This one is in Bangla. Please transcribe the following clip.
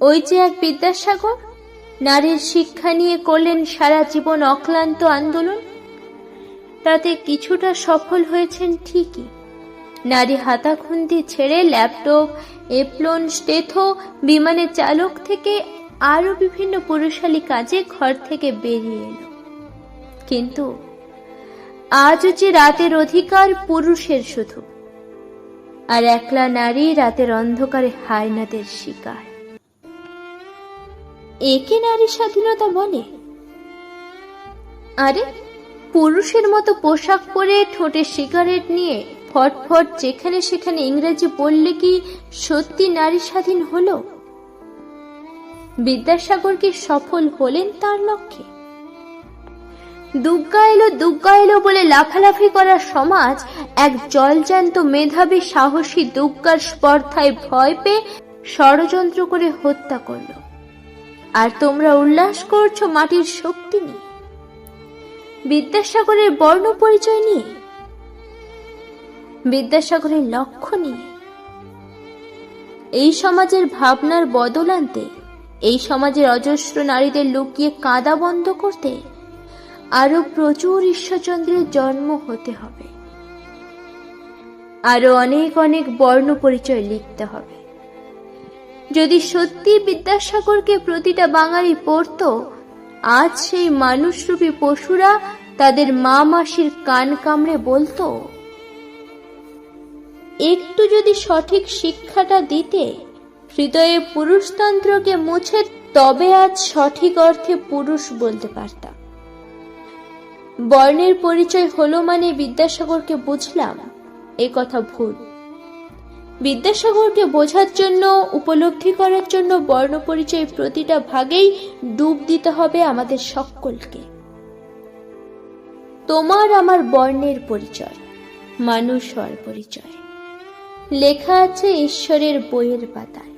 ওই যে এক বিদ্যাসাগর, নারীর শিক্ষা নিয়ে করলেন সারা জীবন অক্লান্ত আন্দোলন, তাতে কিছুটা সফল হয়েছেন ঠিকই। নারী হাতাখুন্তি ছেড়ে ল্যাপটপ, এপ্লন, স্টেথো, বিমানের চালক থেকে আরও বিভিন্ন পুরুষালী কাজে ঘর থেকে বেরিয়ে এলো। কিন্তু আজও যে রাতের অধিকার পুরুষের শুধু, আর একলা নারী রাতের অন্ধকারে হায়নাদের শিকার। একে নারী স্বাধীনতা বলে? আরে, পুরুষের মতো পোশাক পরে ঠোঁটে সিগারেট নিয়ে ফটফট যেখানে সেখানে ইংরেজি বললে কি সত্যি নারী স্বাধীন হলো? বিদ্যাসাগর কি সফল হলেন তার লক্ষ্যে? দুগ্গা এলো দুগ্গা এলো বলে লাফালাফি করার সমাজ এক জলজান্ত মেধাবী, সাহসী দুগ্গার স্পর্ধায় ভয় পেয়ে ষড়যন্ত্র করে হত্যা করল। আর তোমরা উল্লাস করছ মাটির শক্তি নিয়ে। বিদ্যাসাগরের বর্ণ পরিচয় নিয়ে। বিদ্যাসাগরের লক্ষ্য নিয়ে। এই সমাজের ভাবনার বদল আনতে, এই সমাজের অজস্র নারীদের লুকিয়ে কাঁদা বন্ধ করতে আরও প্রচুর ঈশ্বরচন্দ্রের জন্ম হতে হবে। আরও অনেক অনেক বর্ণ পরিচয় লিখতে হবে। যদি সত্যি বিদ্যাসাগরকে প্রতিটা বাঙালি পড়ত, আজ সেই মানুষরূপী পশুরা তাদের মা মাসির কান কামড়ে বলতো। একটু যদি সঠিক শিক্ষাটা দিতে, হৃদয়ে পুরুষতন্ত্রকে মুছে, তবে আজ সঠিক অর্থে পুরুষ বলতে পারতাম। বর্ণের পরিচয় হলো মানে বিদ্যাসাগরকে বুঝলাম, এ কথা ভুল। বিদ্যাসাগরকে বোঝার জন্য, উপলব্ধি করার জন্য বর্ণ পরিচয় প্রতিটা ভাগেই ডুব দিতে হবে আমাদের সকলকে। তোমার আমার বর্ণের পরিচয়, মানুষ হওয়ার পরিচয়। লেখা আছে ঈশ্বরের বইয়ের পাতায়।